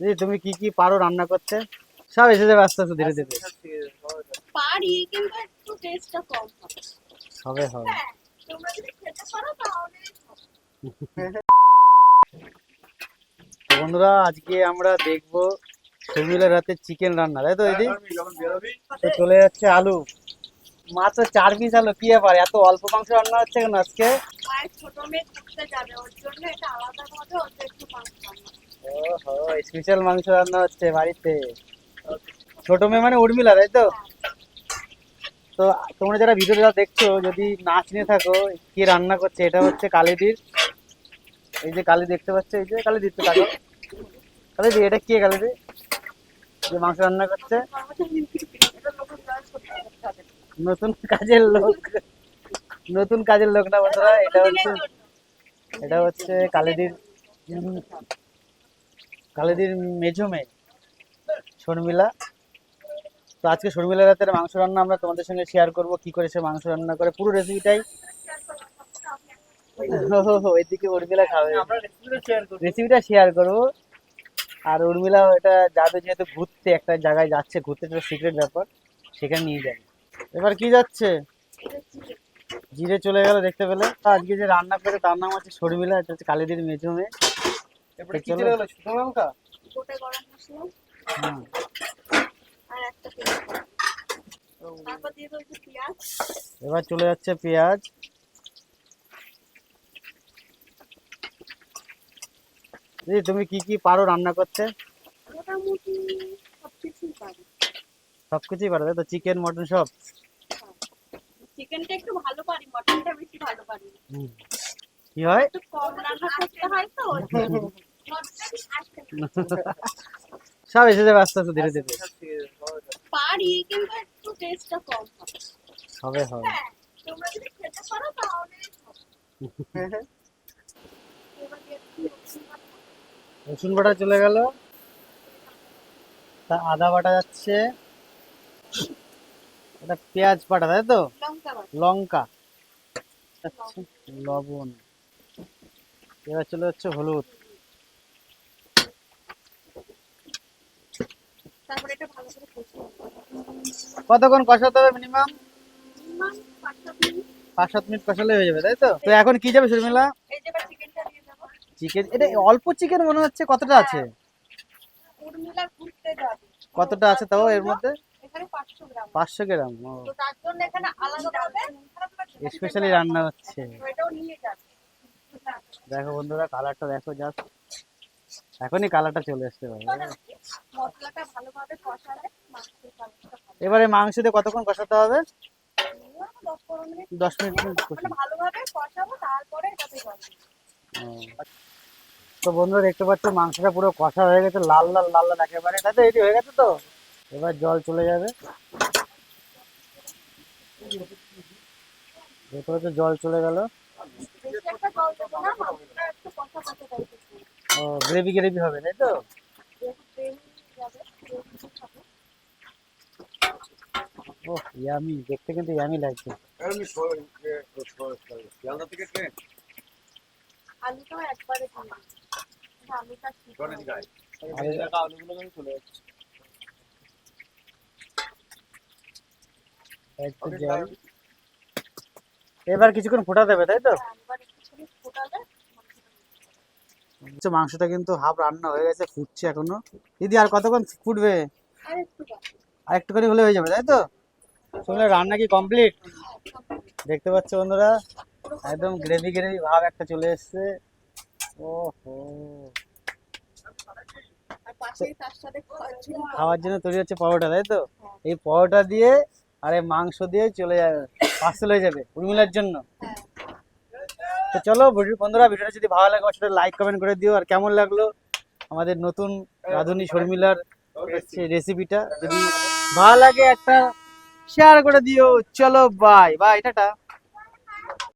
দিদি তুমি কি কি পারো রান্না করতে? সব এসে যাবে আস্তে আস্তে ধীরে ধীরে। পারি কিন্তু একটু টেস্টটা কম হবে। হবে। হ্যাঁ তোমরা যদি খেতে পারো তাহলে বন্ধুরা আজকে আমরা দেখব শর্মিলার রাতে চিকেন রান্না তাই তো দিদি? তো চলে যাচ্ছে আলু। মাত্র চার পিস আলু কি ব্যাপার? এত অল্প মাংস রান্না হচ্ছে কেন আজকে? ছোট মেয়ে যাবে ওর জন্য এটা আলাদা একটু মাংস রান্না। ওহো স্পেশাল মাংস রান্না হচ্ছে বাড়িতে। ছোট মেয়ে মানে উর্মিলা, তাই তো? তো তোমরা যারা ভিডিওটা দেখছ, যদি না চিনে থাকো, কি রান্না করছে, এটা হচ্ছে কালিদির। এই যে কালি দেখতে পাচ্ছ, এই যে কালিদির তো টাকা কালিদি, এটা কে কালিদি? যে মাংস রান্না করছে? নতুন কাজের লোক। নতুন কাজের লোক না বন্ধুরা, এটা হচ্ছে এটা হচ্ছে কালিদির কালিদির মেজো মেয়ে শর্মিলা। তো আজকে শর্মিলা রাতের মাংস রান্না আমরা তোমাদের সঙ্গে শেয়ার করব কি করে সে মাংস রান্না করে পুরো রেসিপিটাই এদিকে উর্মিলা খাবে। রেসিপিটা শেয়ার করব। আর উর্মিলা এটা যাবে যেহেতু ঘুরতে একটা জায়গায় যাচ্ছে ঘুরতে একটা সিক্রেট ব্যাপার সেখানে নিয়ে যাবে। এবার কি যাচ্ছে? জিরে চলে গেল দেখতে পেলে। আজকে যে রান্না করে তার নাম হচ্ছে শর্মিলা এটা হচ্ছে কালিদির মেজো মেয়ে। এরপরে কি চলো। চলে শুকনো লঙ্কা? গোটা গরম মশলা। হুম। আর একটা পেঁয়াজ। তারপর দিয়ে দেবো পেঁয়াজ। এবার চলে যাচ্ছে পেঁয়াজ। দিদি তুমি কি কি পারো রান্না করতে? মোটামুটি সব পারি। সবকিছুই পারো তাই তো? চিকেন মটন সব? চিকেনটা একটু ভালো পারি মটনটা বেশি ভালো পারি। কি হয়? হয়। সব এসে যাবে আস্তে আস্তে ধীরে ধীরে। পারি কিন্তু একটু টেস্টটা কম হবে। হবে হ্যাঁ তোমরা যদি খেতে পারো তাহলে হবে। এবার দিয়ে একটু রসুন বাটা। চলে গেল। তা আদা বাটা যাচ্ছে। এটা পেঁয়াজ বাটা তাই তো? লঙ্কা আচ্ছা লবণ। এবার চলে যাচ্ছে হলুদ। কতক্ষণ কষাতে হবে মিনিমাম পাঁচ সাত মিনিট। কষালে হয়ে যাবে তাই তো? তো এখন কি যাবে শর্মিলা? চিকেন এটা অল্প চিকেন মনে হচ্ছে কতটা আছে? যাবে। কতটা আছে তাও এর মধ্যে? পাঁচশো গ্রাম। ভাবে স্পেশালি রান্না হচ্ছে। দেখো বন্ধুরা কালারটা দেখো জাস্ট এখনই কালারটা চলে আসতে পারে মশলাটা ভালোভাবে কষালে এবারে মাংস দিয়ে কতক্ষণ কষাতে হবে? দশ মিনিট। মানে ভালোভাবে কষাবো তারপরে তো বন্ধুরা দেখতে পাচ্ছ মাংসটা পুরো কষা হয়ে গেছে লাল লাল লাল লাল একেবারে। তাই তো এটি হয়ে গেছে তো? এবার জল চলে যাবে। দেখতে পাচ্ছ জল চলে গেল। ও গ্রেভি গ্রেভি হবে তাই তো? যেহেতু ট্রেন যাবে ট্রেন খাব ও ইয়ামি দেখতে কিন্তু ইয়ামি লাগছে। আমি সর- এ, সর- সর- শিয়ালদা থেকে ট্রেন আলুটাও একবারে দিয়ে দিই। কিন্তু আলুটা সিদ্ধ ট্রেনে হবে। যায় আরে- আলুগুলো আমি চলে যাচ্ছি। একটু জল। এবার কিছুক্ষণ ফোটা দেবে তাই তো হ্যাঁ, এবার একটুখানি ফোটালে আচ্ছা, মাংসটা কিন্তু হাফ রান্না হয়ে গেছে ফুটছে এখনও। দিদি আর কতক্ষণ ফুটবে? আর একটু একটুখানি হলে হয়ে যাবে তাই তো? শুনলে রান্না কি কমপ্লিট দেখতে পাচ্ছ বন্ধুরা একদম গ্রেভি গ্রেভি ভাব একটা চলে এসছে। ওহো। খাওয়ার জন্য তৈরি হচ্ছে পরোটা তাই তো? এই পরোটা দিয়ে আর এই মাংস দিয়ে চলে যাবে পার্সেল হয়ে যাবে উর্মিলার জন্য। তো চলো বন্ধু- বন্ধুরা ভিডিওটা যদি ভালো লাগে সেটা লাইক কমেন্ট করে দিও। আর কেমন লাগল আমাদের নতুন রাধুনী শর্মিলার রেসিপিটা যদি ভালো লাগে একটা শেয়ার করে দিও। চলো বাই বাই টাটা।